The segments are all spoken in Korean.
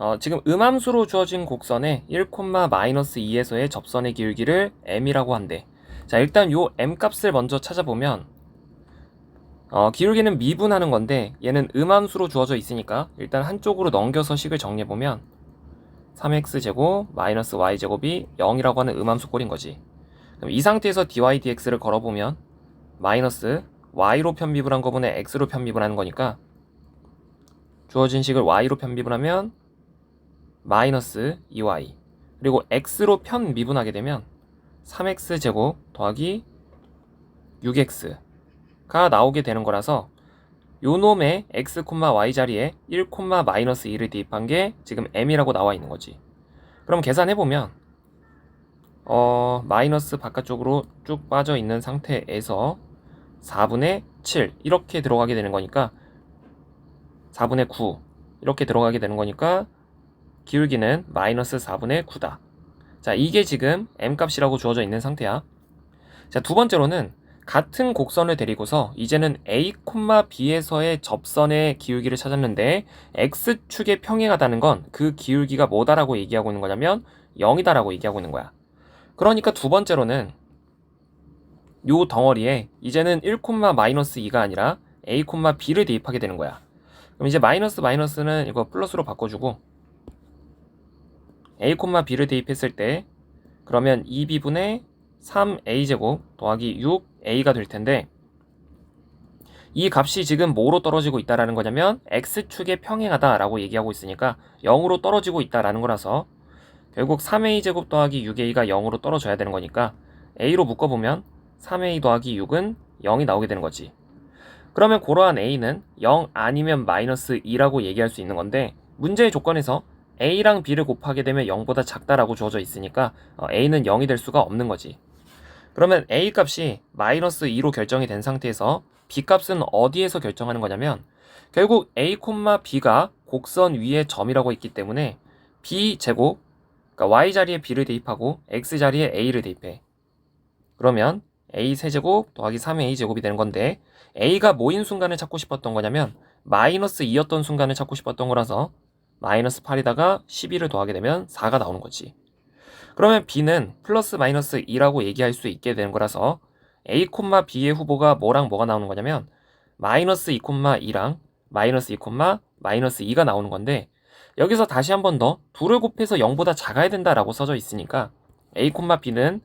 어, 지금 음함수로 주어진 곡선의 1, 마이너스 2에서의 접선의 기울기를 m이라고 한대. 자, 일단 요 m 값을 먼저 찾아보면 어, 기울기는 미분하는 건데 얘는 음함수로 주어져 있으니까 일단 한쪽으로 넘겨서 식을 정리해 보면 3x 제곱 마이너스 y 제곱이 0이라고 하는 음함수 꼴인 거지. 그럼 이 상태에서 dy dx를 걸어 보면 마이너스 y로 편미분한 거분에 x로 편미분하는 거니까 주어진 식을 y로 편미분하면 마이너스 2y 그리고 x로 편 미분하게 되면 3x 제곱 더하기 6x가 나오게 되는 거라서 요 놈의 x, y 자리에 1, 마이너스 2를 대입한 게 지금 m이라고 나와 있는 거지. 그럼 계산해 보면 어 마이너스 바깥쪽으로 쭉 빠져 있는 상태에서 4분의 7 이렇게 들어가게 되는 거니까 4분의 9 이렇게 들어가게 되는 거니까 기울기는 마이너스 4분의 9다. 자, 이게 지금 m 값이라고 주어져 있는 상태야. 자, 두 번째로는 같은 곡선을 데리고서 이제는 a, b에서의 접선의 기울기를 찾았는데 x축에 평행하다는 건 그 기울기가 뭐다라고 얘기하고 있는 거냐면 0이다라고 얘기하고 있는 거야. 그러니까 두 번째로는 요 덩어리에 이제는 1, 마이너스 2가 아니라 a, b를 대입하게 되는 거야. 그럼 이제 마이너스 마이너스는 이거 플러스로 바꿔주고 a, b를 대입했을 때 그러면 2b분의 3a제곱 더하기 6a가 될 텐데 이 값이 지금 뭐로 떨어지고 있다라는 거냐면 x축에 평행하다라고 얘기하고 있으니까 0으로 떨어지고 있다라는 거라서 결국 3a제곱 더하기 6a가 0으로 떨어져야 되는 거니까 a로 묶어보면 3a 더하기 6은 0이 나오게 되는 거지. 그러면 그러한 a는 0 아니면 마이너스 2라고 얘기할 수 있는 건데 문제의 조건에서 a랑 b를 곱하게 되면 0보다 작다라고 주어져 있으니까 어, a는 0이 될 수가 없는 거지. 그러면 a 값이 마이너스 2로 결정이 된 상태에서 b 값은 어디에서 결정하는 거냐면 결국 a, b가 곡선 위에 점이라고 있기 때문에 b 제곱 그러니까 y 자리에 b를 대입하고 x 자리에 a를 대입해. 그러면 a 세제곱 더하기 3a 제곱이 되는 건데 a가 뭐인 순간을 찾고 싶었던 거냐면 마이너스 2였던 순간을 찾고 싶었던 거라서 마이너스 8에다가 12를 더하게 되면 4가 나오는 거지. 그러면 b는 플러스 마이너스 2라고 얘기할 수 있게 되는 거라서 a, b의 후보가 뭐랑 뭐가 나오는 거냐면 마이너스 2, 2랑 마이너스 2, 마이너스 2가 나오는 건데 여기서 다시 한 번 더 둘을 곱해서 0보다 작아야 된다라고 써져 있으니까 a, b는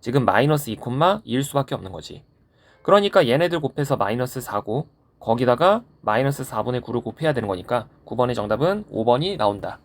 지금 마이너스 2, 2일 수밖에 없는 거지. 그러니까 얘네들 곱해서 마이너스 4고 거기다가 마이너스 4분의 9를 곱해야 되는 거니까 9번의 정답은 5번이 나온다.